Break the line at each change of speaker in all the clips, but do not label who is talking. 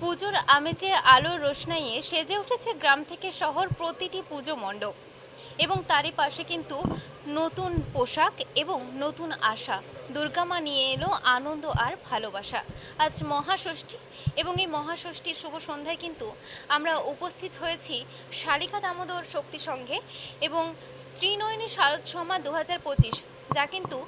পুজোর আমেজে আলোর রোশনাইয়ে সেজে উঠেছে গ্রাম থেকে শহর প্রতিটি পুজো মণ্ডপ। এবং তারই পাশে কিন্তু নতুন পোশাক এবং নতুন আশা। দুর্গামা নিয়ে এলো আনন্দ আর ভালোবাসা। আজ মহাষষ্ঠী এবং এই মহাষষ্ঠীর শুভ সন্ধ্যায় কিন্তু আমরা উপস্থিত হয়েছি শালিকা দামোদর শক্তি সঙ্গে এবং ত্রিনয়নী শারদ সমা দু হাজার পঁচিশ। যা কিন্তু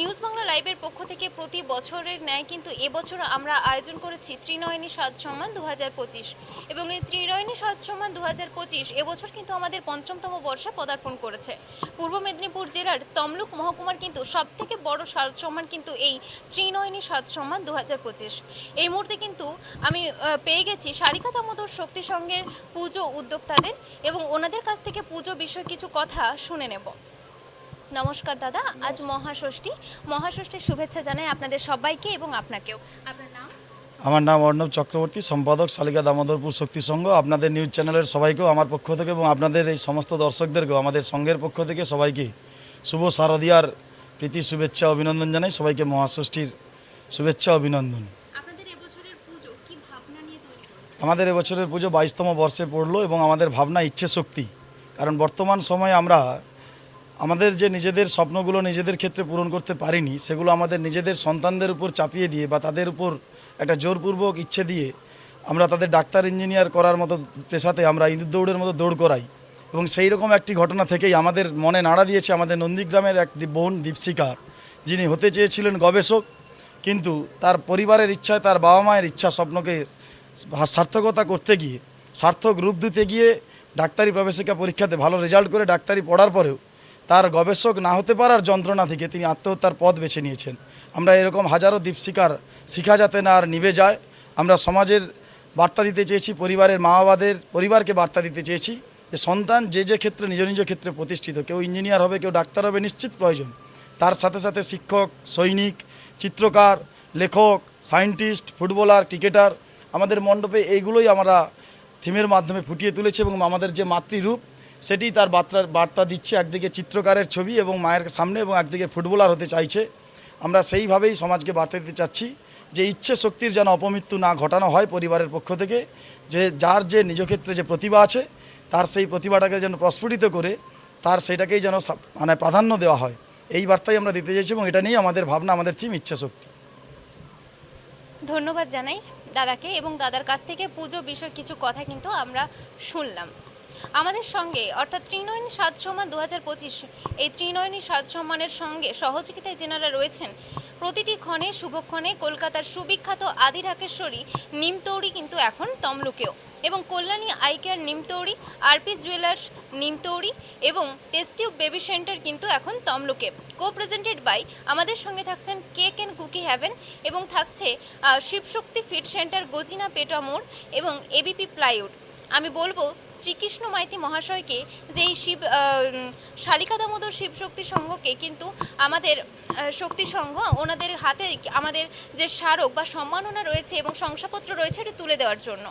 নিউজ বাংলা লাইভের পক্ষ থেকে প্রতি বছরের ন্যায় কিন্তু এবছর আমরা আয়োজন করেছি ত্রিনয়নী সাত সম্মান দু হাজার পঁচিশ। এবং এই ত্রিনয়নী সাত সম্মান দু হাজার পঁচিশ এবছর কিন্তু আমাদের পঞ্চমতম বর্ষে পদার্পণ করেছে। পূর্ব মেদিনীপুর জেলার তমলুক মহকুমার কিন্তু সব থেকে বড় শারদ সম্মান কিন্তু এই ত্রিনয়নী সাত সম্মান দু হাজার পঁচিশ। এই মুহূর্তে কিন্তু আমি পেয়ে গেছি শালিকা দামোদর শক্তি সঙ্গের পুজো উদ্যোক্তাদের এবং ওনাদের কাছ থেকে পুজো বিষয়ে কিছু কথা শুনে নেব। নমস্কার দাদা আজ মহাষষ্ঠী। মহাষষ্ঠীর শুভেচ্ছা জানাই আপনাদের সবাইকে এবং আপনাকেও। আপনার নাম?
আমার নাম অর্ণব চক্রবর্তী সম্পাদক শালিকা দামোদরপুর শক্তি সংঘ। আপনাদের নিউজ চ্যানেলের সবাইকেও আমার পক্ষ থেকে এবং আপনাদের এই সমস্ত দর্শকদেরকেও আমাদের সংঘের পক্ষ থেকে সবাইকে শুভ শারদিয়ার প্রীতি শুভেচ্ছা অভিনন্দন জানাই। সবাইকে মহাষষ্ঠীর শুভেচ্ছা অভিনন্দন। আমাদের এবছরের পুজো বাইশতম বর্ষে পড়ল এবং আমাদের ভাবনা ইচ্ছে শক্তি কারণ বর্তমান সময়ে আমরা আমাদের যে নিজেদের স্বপ্নগুলো নিজেদের ক্ষেত্রে পূরণ করতে পারিনি, সেগুলো আমাদের নিজেদের সন্তানদের উপর চাপিয়ে দিয়ে বা তাদের উপর একটা জোরপূর্বক ইচ্ছে দিয়ে আমরা তাদের ডাক্তার, ইঞ্জিনিয়ার করার মতো পেশাতে আমরা ইঁদুর দৌড়ের মতো দৌড় করাই। এবং সেই রকম একটি ঘটনা থেকেই আমাদের মনে নাড়া দিয়েছে আমাদের নন্দীগ্রামের এক বোন দীপশিকার। যিনি হতে চেয়েছিলেন গবেষক, কিন্তু তার পরিবারের ইচ্ছায় তার বাবা মায়ের ইচ্ছা স্বপ্নকে সার্থকতা করতে গিয়ে, সার্থক রূপ দিতে গিয়ে ডাক্তারি প্রবেশিকা পরীক্ষাতে ভালো রেজাল্ট করে ডাক্তারি পড়ার পরেও তার গবেষক না হতে পারার যন্ত্রণা থেকে তিনি আত্মহত্যার পথ বেছে নিয়েছেন। আমরা এরকম হাজারো দীপশিকার শিখা যাতে না আর নিভে যায়, আমরা সমাজের বার্তা দিতে চেয়েছি, পরিবারের মা বাবাদের পরিবারকে বার্তা দিতে চেয়েছি যে সন্তান যে যে ক্ষেত্রে নিজ নিজ ক্ষেত্রে প্রতিষ্ঠিত, কেউ ইঞ্জিনিয়ার হবে, কেউ ডাক্তার হবে, নিশ্চিত প্রয়োজন। তার সাথে সাথে শিক্ষক, সৈনিক, চিত্রকার, লেখক, সায়েন্টিস্ট, ফুটবলার, ক্রিকেটার, আমাদের মণ্ডপে এইগুলোই আমরা থিমের মাধ্যমে ফুটিয়ে তুলেছি এবং আমাদের যে মাতৃরূপ সেটি তার বার্তা বার্তা দিচ্ছে একদিকে চিত্রকারের ছবি এবং মায়ের সামনে এবং একদিকে ফুটবলার হতে চাইছে। আমরা সেইভাবেই সমাজকে বার্তা দিতে চাচ্ছি যে ইচ্ছে শক্তির যেন অপমৃত্যু না ঘটানো হয় পরিবারের পক্ষ থেকে, যে যার যে নিজ ক্ষেত্রে যে প্রতিভা আছে, তার সেই প্রতিভাটাকে যেন প্রস্ফুটিত করে, তার সেটাকেই যেন মানে প্রাধান্য দেওয়া হয়। এই বার্তাই আমরা দিতে চাইছি এবং এটা নিয়েই আমাদের ভাবনা, আমাদের থিম ইচ্ছা শক্তি।
ধন্যবাদ জানাই দাদাকে এবং দাদার কাছ থেকে পুজো বিষয় কিছু কথা কিন্তু আমরা শুনলাম। আমাদের সঙ্গে, অর্থাৎ ত্রিনয়নী সাত সম্মান দু হাজার পঁচিশ, এই ত্রিনয়নী সাত সম্মানের সঙ্গে সহযোগিতায় যেনারা রয়েছেন, প্রতিটি ক্ষণে, শুভক্ষণে কলকাতার সুবিখ্যাত আদি ঢাকেশ্বরী নিমতৌড়ি কিন্তু এখন তমলুকেও এবং Kalyani eye care Nimtouri, RP jewellers Nimtouri এবং টেস্টিউ বেবি সেন্টার কিন্তু এখন তমলুকে। কো প্রেজেন্টেড বাই আমাদের সঙ্গে থাকছেন কেক অ্যান্ড কুকি হ্যাভেন এবং থাকছে শিবশক্তি ফিট সেন্টার গজিনা পেটা মোড় এবং এবিপি প্লাইউড। আমি বলব শ্রীকৃষ্ণ মাইতি মহাশয়কে যে এই শিব শালিকা দামোদর শিব শক্তি সংঘকে কিন্তু আমাদের শক্তি সংঘ ওনাদের হাতে আমাদের যে স্মারক বা সম্মাননা রয়েছে এবং শংসাপত্র রয়েছে এটি তুলে দেওয়ার জন্য।